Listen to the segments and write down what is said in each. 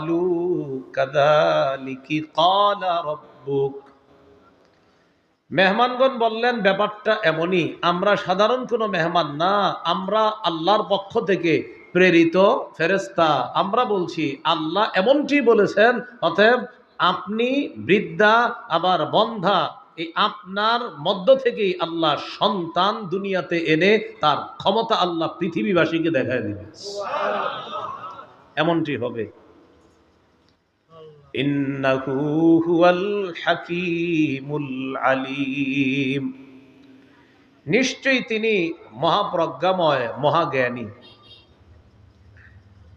قالوا كذلك قال ربك মেহমানগণ বললেন ব্যাপারটা এমনই আমরা সাধারণ কোনো মেহমান না আমরা আল্লাহর পক্ষ থেকে প্রেরিত ফেরেস্তা আমরা বলছি আল্লাহ এমনটি বলেছেন অতএব আপনি বৃদ্ধা আবার বন্ধা এই আপনার মধ্য থেকেই আল্লাহ সন্তান দুনিয়াতে এনে তার ক্ষমতা আল্লাহ পৃথিবীবাসীকে দেখায় দিবে এমনটি হবে ইন্নাহু হুয়াল আলিম নিশ্চয়ই তিনি মহাপ্রজ্ঞাময়, মহাজ্ঞানী।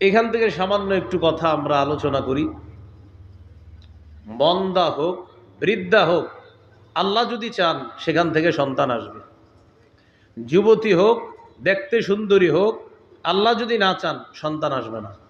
এখান থেকে সামান্য একটু কথা আমরা আলোচনা করি। বন্দা হোক, বৃদ্ধা হোক, আল্লাহ যদি চান, সেখান থেকে সন্তান আসবে। যুবতী হোক, দেখতে সুন্দরী হোক, আল্লাহ যদি না চান, সন্তান আসবে না।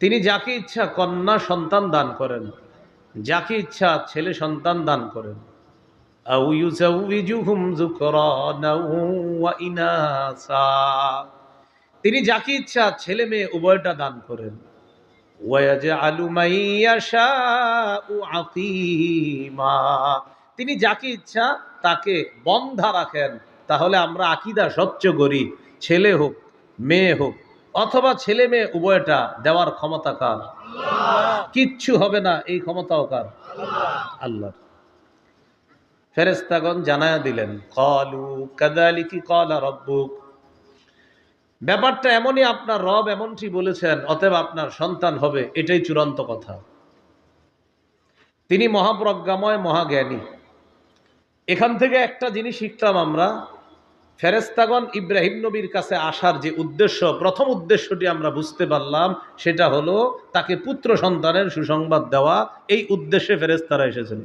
তিনি যাকে ইচ্ছা কন্যা সন্তান দান করেন, যাকে ইচ্ছা ছেলে সন্তান দান করেন। তিনি যাকে ইচ্ছা ছেলে মেয়ে উভয়টা দান করেন। তিনি যাকে ইচ্ছা তাকে বন্ধা রাখেন, তাহলে আমরা আকিদা স্বচ্ছ করি, ছেলে হোক, মেয়ে হোক। অথবা ছেলে মেয়ে উভয়টা দেওয়ার ক্ষমতা কার? কিচ্ছু হবে না এই ক্ষমতাও কার? আল্লাহ। ফেরেস্তাগণ জানায়া দিলেন কলু কাদালিকি কলা রব্বুক। ব্যাপারটা এমনই আপনার রব এমনটি বলেছেন অতএব আপনার সন্তান হবে এটাই চূড়ান্ত কথা। তিনি মহাপ্রজ্ঞাময় মহাজ্ঞানী। এখান থেকে একটা জিনিস শিখতাম আমরা ফেরেস্তাগণ ইব্রাহিম নবীর কাছে আসার যে উদ্দেশ্য, প্রথম উদ্দেশ্যটি আমরা বুঝতে পারলাম, সেটা হলো তাকে পুত্র সন্তানের সুসংবাদ দেওয়া। এই উদ্দেশ্যে ফেরেস্তারা এসেছেন।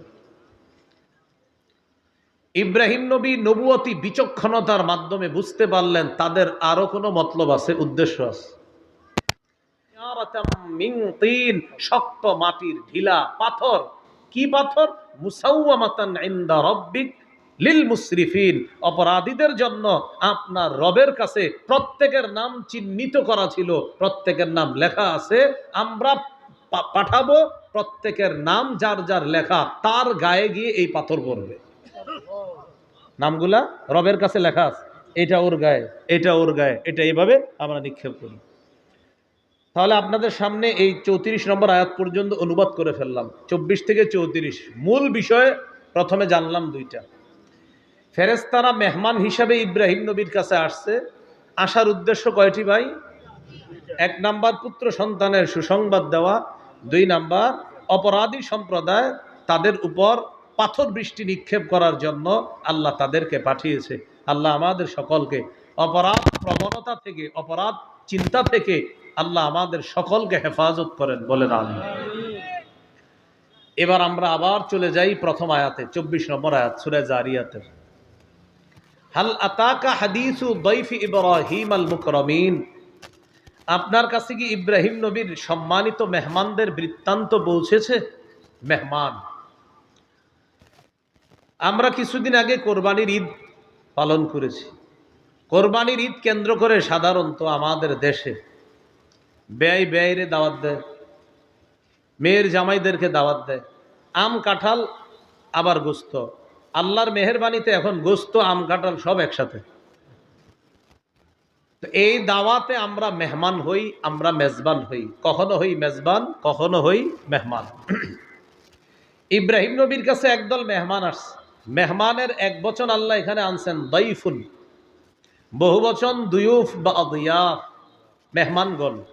ইব্রাহিম নবী নবুয়তি বিচক্ষণতার মাধ্যমে বুঝতে পারলেন, তাদের আরও কোনো মতলব আছে, উদ্দেশ্য আছে। শক্ত মাটির ঢিলা পাথর। কি পাথর? মুসাউমাতান ইনদা রব্বিক। লিল মুসরিফিন অপরাধীদের জন্য আপনার রবের কাছে প্রত্যেকের নাম চিহ্নিত করা ছিল, প্রত্যেকের নাম লেখা আছে, আমরা পাঠাবো, প্রত্যেকের নাম যার যার লেখা, তার গায়ে গিয়ে এই পাথর পড়বে। নামগুলা রবের কাছে লেখা আছে, এটা ওর গায়ে, এটা ওর গায়ে, এটা এইভাবে আমরা নিক্ষেপ করি। তাহলে আপনাদের সামনে এই চৌত্রিশ নম্বর আয়াত পর্যন্ত অনুবাদ করে ফেললাম, চব্বিশ থেকে চৌত্রিশ। মূল বিষয়ে, প্রথমে জানলাম দুইটা। ফেরেস্তারা মেহমান হিসাবে ইব্রাহিম নবীর কাছে আসছে। আসার উদ্দেশ্য কয়টি ভাই? এক নাম্বার, পুত্র সন্তানের সুসংবাদ দেওয়া। দুই নাম্বার, অপরাধী সম্প্রদায় তাদের উপর পাথর বৃষ্টি নিক্ষেপ করার জন্য আল্লাহ তাদেরকে পাঠিয়েছে। আল্লাহ আমাদের সকলকে অপরাধ প্রবণতা থেকে, অপরাধ চিন্তা থেকে আল্লাহ আমাদের সকলকে হেফাজত করেন বলেন এবার আমরা আবার চলে যাই প্রথম আয়াতে, চব্বিশ নম্বর আয়াত, সুরে জারিয়াতের। হাল আতাকা হাদিসু দৈফি ইব্রাহিম আল মুকরমিন। আপনার কাছে কি ইব্রাহিম নবীর সম্মানিত মেহমানদের বৃত্তান্ত পৌঁছেছে? মেহমান। আমরা কিছুদিন আগে কোরবানির ঈদ পালন করেছি। কোরবানির ঈদ কেন্দ্র করে সাধারণত আমাদের দেশে ব্যয় ব্যয়রে দাওয়াত দেয়, মেয়ের জামাইদেরকে দাওয়াত দেয়, আম কাঁঠাল আবার গোস্ত। আল্লাহর মেহরবানিতে এখন গোস্ত, আম, কাঁঠাল সব একসাথে। তো এই দাওয়াতে আমরা মেহমান হই, আমরা মেজবান হই। কখনো হই মেজবান, কখনো হই মেহমান। ইব্রাহিম নবীর কাছে একদল মেহমান আসছে। মেহমানের এক বচন আল্লাহ এখানে আনছেন, দইফুন। বহু বচন, দুয়ুফ বা অদিয়াফ মেহমানগণ।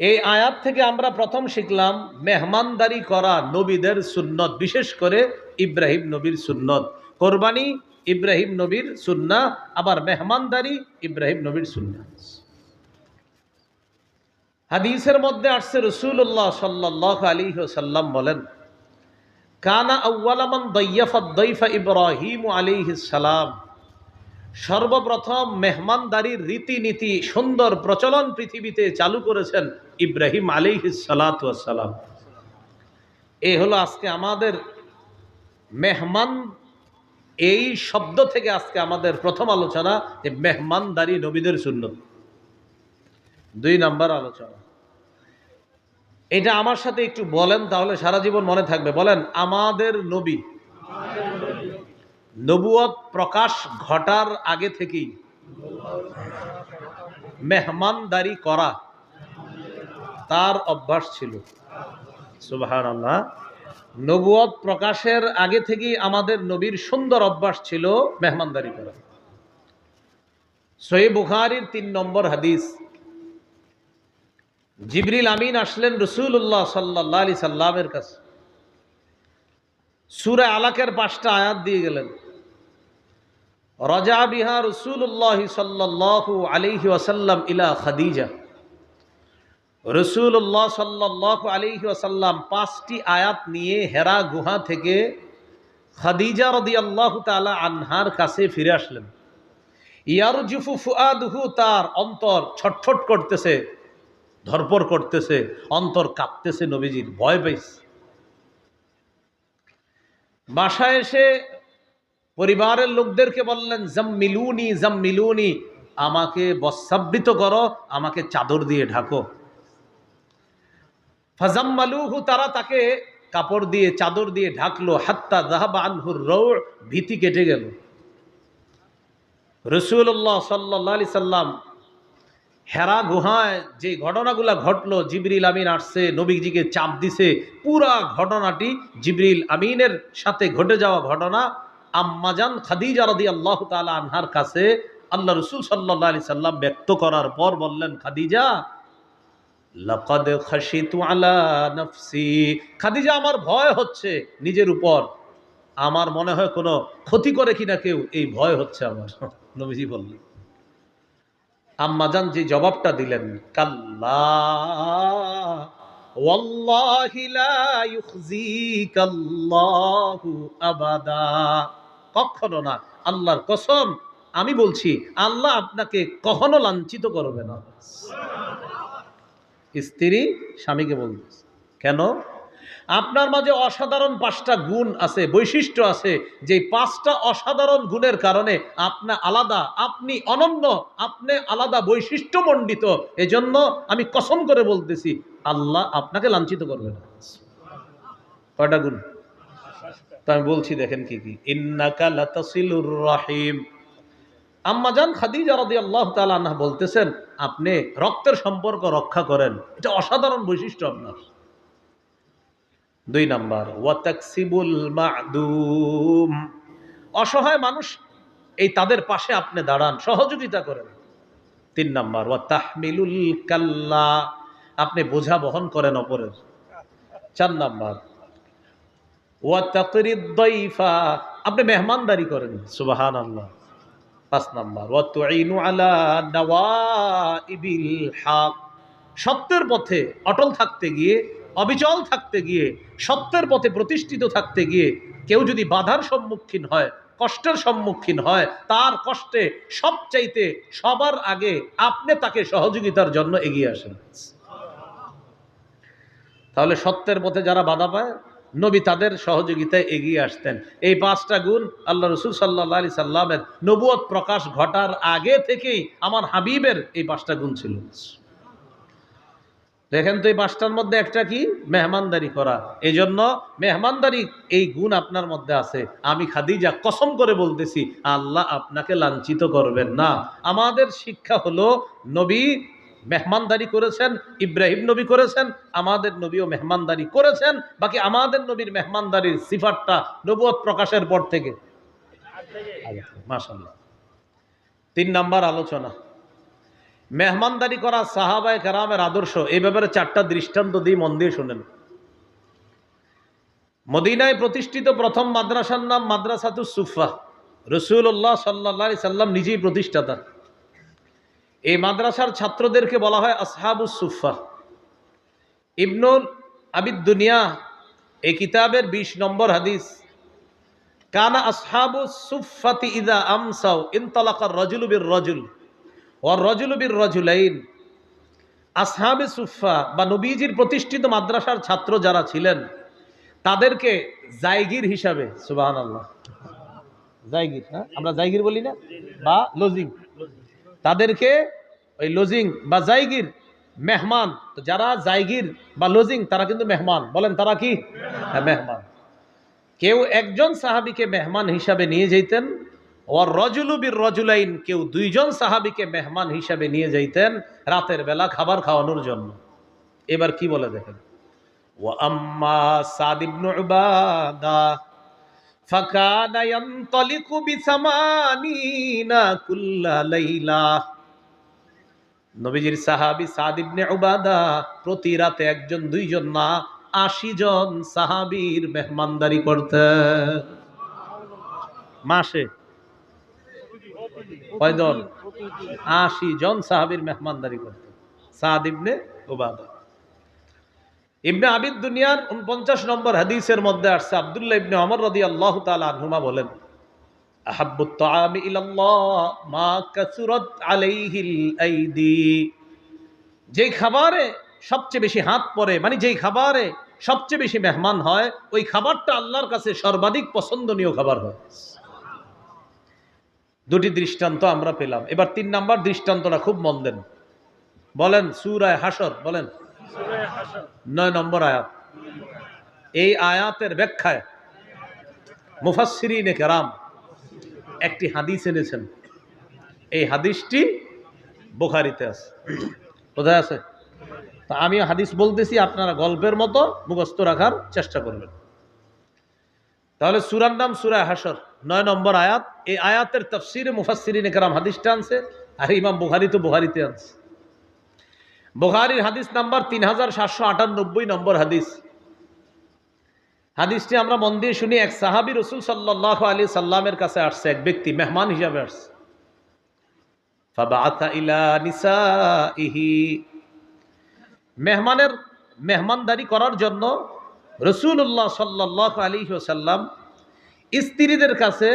এই আয়াত থেকে আমরা প্রথম শিখলাম মেহমানদারি করা নবীদের সুন্নত, বিশেষ করে ইব্রাহিম নবীর সুন্নত। কোরবানি ইব্রাহিম নবীর সুন্না, আবার মেহমানদারি ইব্রাহিম নবীর সুন্না। হাদিসের মধ্যে আসছে রসুল্লাহ সাল্লাহ আলী সাল্লাম বলেন, কানা আউ্লামান দৈয়ফা দৈফা ইব্রাহিম আলিহিস সালাম। সর্বপ্রথম মেহমানদারির রীতিনীতি, সুন্দর প্রচলন পৃথিবীতে চালু করেছেন ইব্রাহিম আলিহিস সালাম এই হলো আজকে আমাদের মেহমান। এই শব্দ থেকে আজকে আমাদের প্রথম আলোচনা যে মেহমানদারি নবীদের শূন্য দুই নাম্বার আলোচনা। এটা আমার সাথে একটু বলেন, তাহলে সারা জীবন মনে থাকবে। বলেন, আমাদের নবী নবুয়ত প্রকাশ ঘটার আগে থেকেই। মেহমানদারি করা তার অভ্যাস ছিল। সুবাহান আল্লাহ নবুয়ত প্রকাশের আগে থেকেই আমাদের নবীর সুন্দর অভ্যাস ছিল মেহমানদারি করা। সহি বুখারির তিন নম্বর হাদিস। জিবরিল আমিন আসলেন রসুল্লাহ সাল্লাহ আলি সাল্লামের কাছে। সুরে আলাকের পাঁচটা আয়াত দিয়ে গেলেন। রজা বিহা রসুল্লাহ সাল্লাহ আলিহি ওয়াসাল্লাম ইলা খাদিজা। রসুল্লাহ সাল্লাহ আলিহি ওয়াসাল্লাম পাঁচটি আয়াত নিয়ে হেরা গুহা থেকে খাদিজা রদি আল্লাহ তালা আনহার কাছে ফিরে আসলেন। ইয়ার ইয়ারজুফু ফুয়াদুহু তার অন্তর ছটফট করতেছে, ধরপর করতেছে, অন্তর কাঁপতেছে নবীজির, ভয় পাইছে। বাসায় এসে পরিবারের লোকদেরকে বললেন, জাম্মিলুনি জাম্মিলুনি, আমাকে বস্তাবৃত করো, আমাকে চাদর দিয়ে ঢাকো। ফাজাম্মালুহু, তারা তাকে কাপড় দিয়ে, চাদর দিয়ে ঢাকলো, হাত্তা জাহাবা আনহুর রৌড় ভীতি কেটে গেল। রসুল্লাহ সাল্লাহ আলি সাল্লাম হেরা গুহায় যে ঘটনাগুলা ঘটলো, জিবরিল আমিন আসছে, নবীজিকে চাপ দিছে, পুরা ঘটনাটি জিবরিল আমিনের সাথে ঘটে যাওয়া ঘটনা। আম্মাজান খাদিজা রদি আল্লাহ তালা আনহার কাছে আল্লাহ রসুল সাল্লাহ আলি সাল্লাম ব্যক্ত করার পর বললেন, খাদিজা, লকদ খাসিতু আলা নফসি। খাদিজা, আমার ভয় হচ্ছে নিজের উপর। আমার মনে হয় কোনো ক্ষতি করে কিনা কেউ। এই ভয় হচ্ছে আমার। নবীজি বললেন। আম্মাজান যে জবাবটা দিলেন, কাল্লা, ওয়াল্লাহি লা ইউখজিকাল্লাহু আবাদা। কখনো না। আল্লাহর কসম, আমি বলছি, আল্লাহ আপনাকে কখনো লাঞ্ছিত করবে না। স্ত্রী স্বামীকে বলতেছে, কেন? আপনার মাঝে অসাধারণ পাঁচটা গুণ আছে, বৈশিষ্ট্য আছে যে পাঁচটা অসাধারণ গুণের কারণে আপনি আলাদা, আপনি অনন্য, আপনি আলাদা বৈশিষ্ট্য মণ্ডিত। এজন্য আমি কসম করে বলতেছি, আল্লাহ আপনাকে লাঞ্ছিত করবে না। কয়টা গুণ? তো আমি বলছি, দেখেন কি কি? ইন্নাকা লাতাসিলুর রাহিম। আম্মাজান খাদিজা রাদিয়াল্লাহু তাআলা আনহা বলতেছেন, আপনি রক্তের সম্পর্ক রক্ষা করেন। এটা অসাধারণ বৈশিষ্ট্য আপনার। দুই নাম্বার, ওয়াতাকসিবুল মাদুম। অসহায় মানুষ, এই তাদের পাশে আপনি দাঁড়ান, সহযোগিতা করেন। তিন নাম্বার ওয়া তাহমিলুল কাল্লা। আপনি বোঝা বহন করেন অপরের। চার নাম্বার ওয়া আপনি মেহমানদারি করেন। সুবাহান আল্লাহ পাঁচ নাম্বার আলা সত্যের পথে অটল থাকতে গিয়ে, অবিচল থাকতে গিয়ে, সত্যের পথে প্রতিষ্ঠিত থাকতে গিয়ে, কেউ যদি বাধার সম্মুখীন হয়, কষ্টের সম্মুখীন হয়, তার কষ্টে সবচাইতে সবার আগে আপনি তাকে সহযোগিতার জন্য এগিয়ে আসেন। তাহলে সত্যের পথে যারা বাধা পায় নবী তাদের সহযোগিতায় এগিয়ে আসতেন। এই পাঁচটা গুণ আল্লাহ রসুল সাল্লাহ আলি সাল্লামের নবুয়ত প্রকাশ ঘটার আগে থেকেই আমার হাবিবের এই পাঁচটা গুণ ছিল। দেখেন তো এই পাঁচটার মধ্যে একটা কি? মেহমানদারি করা। এই জন্য মেহমানদারি এই গুণ আপনার মধ্যে আছে। আমি খাদিজা কসম করে বলতেছি, আল্লাহ আপনাকে লাঞ্ছিত করবেন না। আমাদের শিক্ষা হলো, নবী মেহমানদারি করেছেন, ইব্রাহিম নবী করেছেন, আমাদের নবীও মেহমানদারি করেছেন, বাকি আমাদের নবীর মেহমানদারির সিফারটা নবুয়ত প্রকাশের পর থেকে। তিন নাম্বার আলোচনা। মেহমানদারি করা সাহাবায় কারামের আদর্শ, এই ব্যাপারে চারটা দৃষ্টান্ত দিয়ে মন দিয়ে শোনেন। মদিনায় প্রতিষ্ঠিত প্রথম মাদ্রাসার নাম মাদ্রাসাতু সুফা রসুল্লাহ সাল্লা সাল্লাম নিজেই প্রতিষ্ঠাতা। এই মাদ্রাসার ছাত্রদেরকে বলা হয় আসহাবু সুফা ইবনুল আবিদ দুনিয়া এই কিতাবের বিশ নম্বর হাদিস। কানা আসহাবু সুফাতি ইদা আমসাও ইনতলাকার রজুলুবির রজুল ও রজুলুবির রজুলাইন। আসহাবে সুফা বা নবীজির প্রতিষ্ঠিত মাদ্রাসার ছাত্র যারা ছিলেন, তাদেরকে জায়গির হিসাবে সুবাহান আল্লাহ জায়গির হ্যাঁ? আমরা জায়গির বলি না? বা লজিং তাদেরকে ওই লজিং বা জায়গির মেহমান, তো যারা জায়গির বা লজিং তারা কিন্তু মেহমান। বলেন তারা কি? হ্যাঁ মেহমান। কেউ একজন সাহাবিকে মেহমান হিসাবে নিয়ে যেতেন ওর রজুলুবির রজুলাইন, কেউ দুইজন সাহাবিকে মেহমান হিসাবে নিয়ে যাইতেন রাতের বেলা খাবার খাওয়ানোর জন্য। এবার কি বলে দেখেন? ও আম্মা সাদিবনু উবাদা ফাকানা ইয়ানতালিকু বিসামানিনা কুল্লা নবীজির সাহাবী সাদ ইবনে উবাদা প্রতি রাতে একজন, দুইজন না, আশি জন সাহাবীর মেহমানদারি করতেন মাসে কয়জন? আশি জন সাহাবীর মেহমানদারি করতেন সাদ ইবনে উবাদা। ইবনে আবিদ দুনিয়ার উনপঞ্চাশ নম্বর হাদিসের মধ্যে আসছে, আবদুল্লাহ ইবনে অমর রদি আল্লাহ তালা আনহুমা বলেন যেই খাবারে সবচেয়ে বেশি হাত পড়ে মানে যেই খাবারে সবচেয়ে বেশি মেহমান হয়, ওই খাবারটা আল্লাহর কাছে সর্বাধিক পছন্দনীয় খাবার হয়। দুটি দৃষ্টান্ত আমরা পেলাম। এবার তিন নাম্বার দৃষ্টান্তটা খুব মন দেন বলেন, সুরায় হাসর বলেন। নয় নম্বর আয়াত। এই আয়াতের ব্যাখ্যায় মুফাসসিরিনে কেরাম একটি হাদিস এনেছেন। এই হাদিসটি বোখারিতে আছে। কোথায় আছে তা আমি হাদিস বলতেছি, আপনারা গল্পের মতো মুখস্থ রাখার চেষ্টা করবেন। তাহলে সুরার নাম সুরায় হাসর নয় নম্বর আয়াত। এই আয়াতের তফসিরে মুফাসসিরিনে কেরাম হাদিসটা আনছে, আর ইমাম বুখারি তো আনছে। বুখারির হাদিস নাম্বার তিন হাজার সাতশো আটানব্বই নম্বর হাদিস। হাদিসটি আমরা মন দিয়ে শুনি, এক সাহাবি রসুল সাল্লাহ আলী সাল্লামের কাছে আসছে, এক ব্যক্তি, মেহমান হিসাবে আসছে। মেহমানের মেহমানদারি করার জন্য রসুল্লাহ সাল্লাহ আলী সাল্লাম স্ত্রীদের কাছে